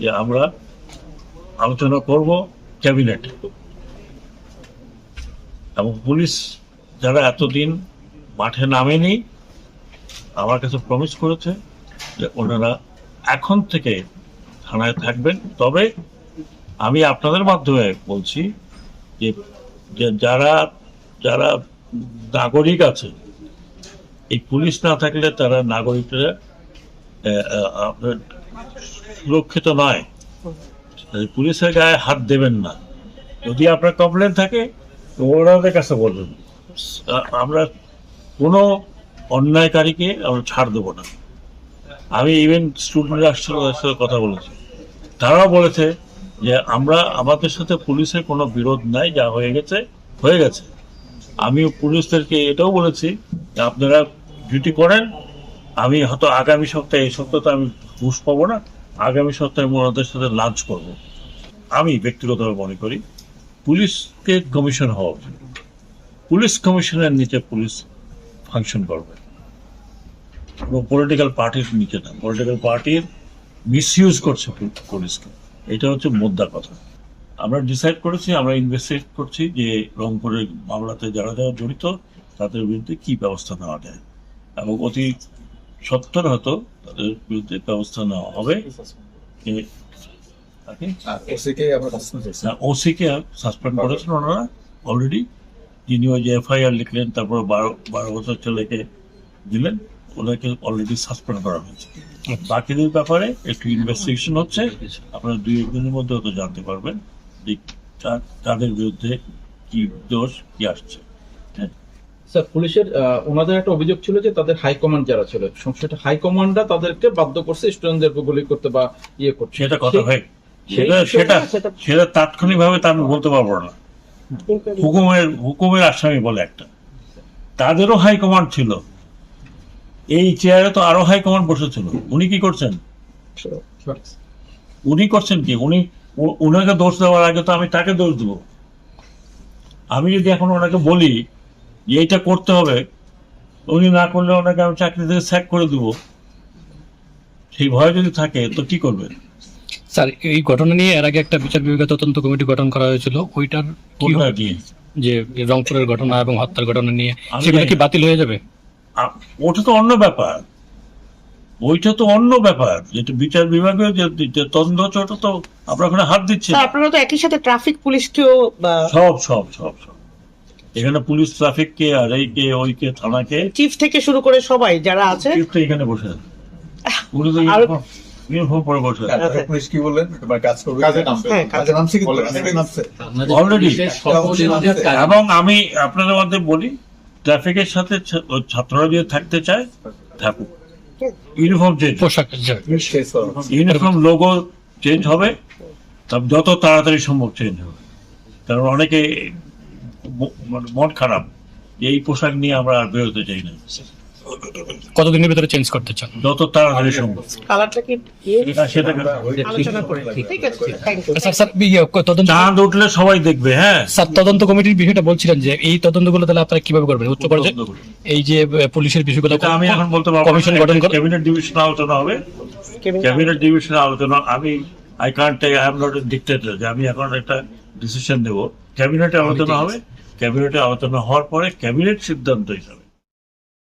যে আমরা আলোচনা করব ক্যাবিনেট। এবং পুলিশ যারা এতদিন মাঠে নামেনি, আমার কাছে প্রমিস করেছে যে ওনারা এখন থেকে থানায় থাকবেন। তবে আমি আপনাদের মাধ্যমে বলছি যে যারা যারা নাগরিক আছে, এই পুলিশ না থাকলে তারা নাগরিকরা সুরক্ষিত নয়। পুলিশের গায়ে হাত দেবেন না। যদি আপনার কমপ্লেন থাকে, তো ওনাদের কাছে বলবেন। আমরা কোনো অন্যায়কারীকে আমরা ছাড় দেবো না। আমি ইভেন স্টুডেন্ট রাষ্ট্রের সাথে কথা বলেছি। তারাও বলেছে যে আমরা, আমাদের সাথে পুলিশের কোনো বিরোধ নাই, যা হয়ে গেছে হয়ে গেছে। আমি পুলিশদেরকে এটাও বলেছি যে আপনারা ডিউটি করেন আমি হয়তো আগামী সপ্তাহে এই সপ্তাহে তো আমি ঘুষ পাবো না, আগামী সপ্তাহে ওনাদের সাথে লাঞ্চ করব। আমি ব্যক্তিগতভাবে মনে করি, পুলিশকে কমিশন হওয়া উচিত। পুলিশ কমিশনের নিচে পুলিশ ফাংশন করবে। এবং পলিটিক্যাল পার্টির নিচে না পলিটিক্যাল পার্টির মিসইউজ করছে পুলিশকে। এটা হচ্ছে মোদ্দা কথা। আমরা ডিসাইড করেছি, আমরা ইনভেস্টিগেট করছি যে রংপুরের মামলাতে যারা যারা জড়িত, তাদের বিরুদ্ধে কি ব্যবস্থা নেওয়া যায়। এবং অতি সত্তর হয়তো তাদের বিরুদ্ধে ব্যবস্থা নেওয়া হবে। ওসিকে ওসিকে সাসপেন্ড করেছেন ওনারা অলরেডি যিনি ওই যে এফআইআর লিখলেন তারপর বারো বারো বছর ছেলেকে দিলেন ওনাকে অলরেডি সাসপেন্ড করা হয়েছে। বাকিদের ব্যাপারে একটু ইনভেস্টিগেশন হচ্ছে। আপনারা দুই একদিনের মধ্যে হয়তো জানতে পারবেন যে তাদের বিরুদ্ধে কি দোষ কি আসছে। স্যার পুলিশের ওনাদের একটা অভিযোগ ছিল যে তাদের হাইকমান্ড যারা ছিল সংসদের হাইকমান্ডরা তাদেরকে বাধ্য করছে স্টুডেন্টদের গুলি করতে বা ইয়ে করছে সেটা কথা সেই- হয়। সেটা সেটা সেটা- সেটা তাৎক্ষণিক ভাবে তা আমি বলতে পারব না। হুকুমের হুকুমের আসামি বলে একটা। তাদেরও হাইকমান্ড ছিল। এই চেয়ারে তো আরও হাইকমান্ড বসেছিল। উনি কি করছেন? উনি করছেন কি? উনি উনাকে দোষ দেওয়ার আগে তো আমি তাকে দোষ দেবো। আমি যদি এখন ওনাকে বলি যে এইটা করতে হবে উনি না করলে ওনাকে আমি চাকরি থেকে স্যাক করে দেবো। সেই ভয় যদি থাকে তো কি করবেন স্যার এই ঘটনা নিয়ে এর আগে একটা বিচার বিভাগীয় তদন্ত কমিটি গঠন করা হয়েছিল। ওইটার কি যে রংপুরের ঘটনা এবং হত্যার ঘটনা নিয়ে। সেগুলো কি বাতিল হয়ে যাবে? ওটা তো অন্য ব্যাপার। ওইটা তো অন্য ব্যাপার। যেটা বিচার বিভাগীয় যে তদন্ত হচ্ছে ওটা তো আমরা ওখানে হাত দিচ্ছি। আপনারা তো একই সাথে ট্রাফিক পুলিশকেও সব সব সব সব। এখানে পুলিশ ট্রাফিক কে আর এই কে ওই কে থানাকে চিফ থেকে শুরু করে সবাই যারা আছে। চিফ তো এখানে বসে আছে। উনি ইউনিফর্ম ইউনিফর্ম পরে বসে আছে। পুলিশ কি বললেন? এবার কাজ করবে। কাজে নামছে। হ্যাঁ, কাজে কাজে নামছে কিন্তু। নামছে। অলরেডি এবং আমি আপনাদের মধ্যে বলি ট্রাফিকের সাথে ছাত্ররা যদি থাকতে চায় থাকুক। ইউনিফর্ম চেঞ্জ পোশাক। ইউনিফর্ম লোগো চেঞ্জ হবে। যত তাড়াতাড়ি সম্ভব চেঞ্জ হবে। কারণ অনেকে মানে খারাপ। যে এই পোশাক নিয়ে আমরা আর বেরোতে চাই না। কতদিনের ভিতরে চেঞ্জ করতে চান? যত তাড়াতাড়ি সম্ভব। কালারটা কি ইয়ে? সেটা আলোচনা করে ঠিক আছে থ্যাংক ইউ স্যার স্যার ইয়ে, তদন্ত চাঁদ উঠলে সবাই দেখবে হ্যাঁ। স্যার তদন্ত কমিটির বিষয়টা বলছিলেন যে এই তদন্তগুলো তাহলে আপনারা কীভাবে করবেন? উচ্চ পর্যায়ে এই যে পুলিশের বিষয়গুলো আমি এখন বলতে পারব কমিশন গঠন করে ক্যাবিনেট ডিভিশন আলোচনা হবে। ক্যাবিনেট ডিভিশন আলোচনা আমি I can't I am not dictator যে আমি এখন একটা ডিসিশন নেব ক্যাবিনেটে আলোচনা হবে। ক্যাবিনেটে আলোচনা হওয়ার পরে ক্যাবিনেট সিদ্ধান্ত হিসাবে।